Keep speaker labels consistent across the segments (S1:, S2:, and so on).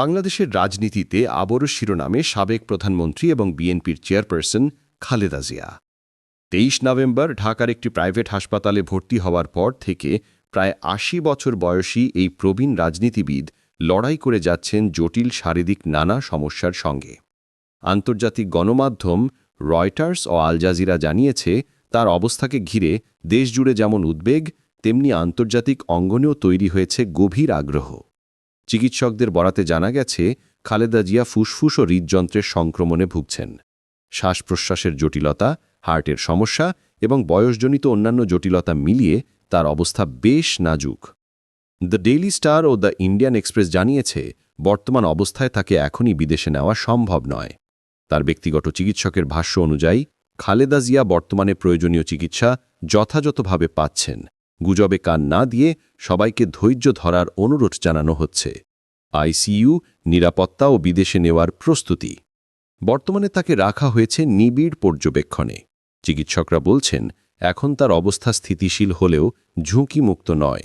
S1: বাংলাদেশের রাজনীতিতে আবরও শিরোনামে সাবেক প্রধানমন্ত্রী এবং বিএনপির চেয়ারপারসন খালেদা জিয়া। তেইশ নভেম্বর ঢাকার একটি প্রাইভেট হাসপাতালে ভর্তি হওয়ার পর থেকে প্রায় আশি বছর বয়সী এই প্রবীণ রাজনীতিবিদ লড়াই করে যাচ্ছেন জটিল শারীরিক নানা সমস্যার সঙ্গে। আন্তর্জাতিক গণমাধ্যম রয়টার্স ও আল জাজিরা জানিয়েছে, তার অবস্থাকে ঘিরে দেশজুড়ে যেমন উদ্বেগ, তেমনি আন্তর্জাতিক অঙ্গনেও তৈরি হয়েছে গভীর আগ্রহ। চিকিৎসকদের বরাতে জানা গেছে, খালেদা জিয়া ফুসফুস ও হৃদযন্ত্রের সংক্রমণে ভুগছেন। শ্বাস প্রশ্বাসের জটিলতা, হার্টের সমস্যা এবং বয়সজনিত অন্যান্য জটিলতা মিলিয়ে তার অবস্থা বেশ নাজুক। দ্য ডেইলি স্টার ও দ্য ইন্ডিয়ান এক্সপ্রেস জানিয়েছে, বর্তমান অবস্থায় তাকে এখনই বিদেশে নেওয়া সম্ভব নয়। তার ব্যক্তিগত চিকিৎসকের ভাষ্য অনুযায়ী, খালেদা জিয়া বর্তমানে প্রয়োজনীয় চিকিৎসা যথাযথভাবে পাচ্ছেন। গুজবে কান না দিয়ে সবাইকে ধৈর্য ধরার অনুরোধ জানানো হচ্ছে। আইসিইউ, নিরাপত্তা ও বিদেশে নেওয়ার প্রস্তুতি। বর্তমানে তাকে রাখা হয়েছে নিবিড় পর্যবেক্ষণে। চিকিৎসকরা বলছেন, এখন তার অবস্থা স্থিতিশীল হলেও ঝুঁকিমুক্ত নয়।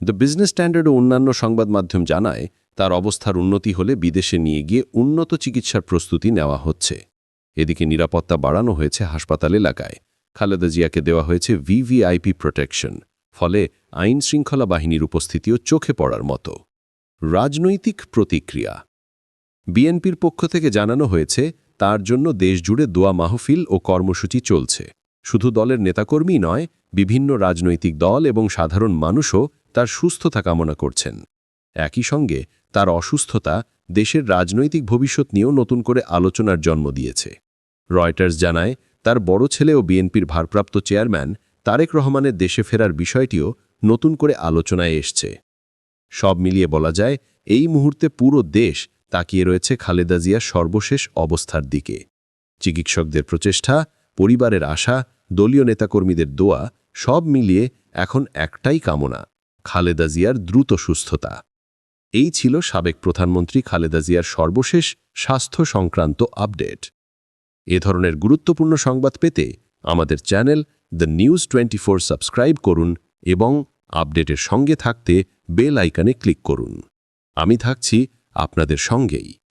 S1: দ্য বিজনেস স্ট্যান্ডার্ড ও অন্যান্য সংবাদ মাধ্যম জানায়, তার অবস্থার উন্নতি হলে বিদেশে নিয়ে গিয়ে উন্নত চিকিৎসার প্রস্তুতি নেওয়া হচ্ছে। এদিকে নিরাপত্তা বাড়ানো হয়েছে হাসপাতাল এলাকায়। খালেদা জিয়াকে দেওয়া হয়েছে ভিভিআইপি প্রোটেকশন, ফলে আইন শৃঙ্খলা বাহিনীর উপস্থিতিও চোখে পড়ার মতো। রাজনৈতিক প্রতিক্রিয়া। বিএনপির পক্ষ থেকে জানানো হয়েছে, তার জন্য দেশজুড়ে দোয়া মাহফিল ও কর্মসূচি চলছে। শুধু দলের নেতাকর্মী নয়, বিভিন্ন রাজনৈতিক দল এবং সাধারণ মানুষও তার সুস্থতা কামনা করছেন। একই সঙ্গে, তার অসুস্থতা দেশের রাজনৈতিক ভবিষ্যৎ নিয়েও নতুন করে আলোচনার জন্ম দিয়েছে। রয়টার্স জানায়, তার বড় ছেলে ও বিএনপির ভারপ্রাপ্ত চেয়ারম্যান তারেক রহমানের দেশে ফেরার বিষয়টিও নতুন করে আলোচনায় এসছে। সব মিলিয়ে বলা যায়, এই মুহূর্তে পুরো দেশ তাকিয়ে রয়েছে খালেদা জিয়ার সর্বশেষ অবস্থার দিকে। চিকিৎসকদের প্রচেষ্টা, পরিবারের আশা, দলীয় নেতাকর্মীদের দোয়া, সব মিলিয়ে এখন একটাই কামনা, খালেদা জিয়ার দ্রুত সুস্থতা। এই ছিল সাবেক প্রধানমন্ত্রী খালেদা জিয়ার সর্বশেষ স্বাস্থ্য সংক্রান্ত আপডেট। এ ধরনের গুরুত্বপূর্ণ সংবাদ পেতে আমাদের channel the news twenty subscribe করুন এবং আপডেটের সঙ্গে থাকতে বেল আইকানে ক্লিক করুন। আমি থাকছি আপনাদের সঙ্গেই।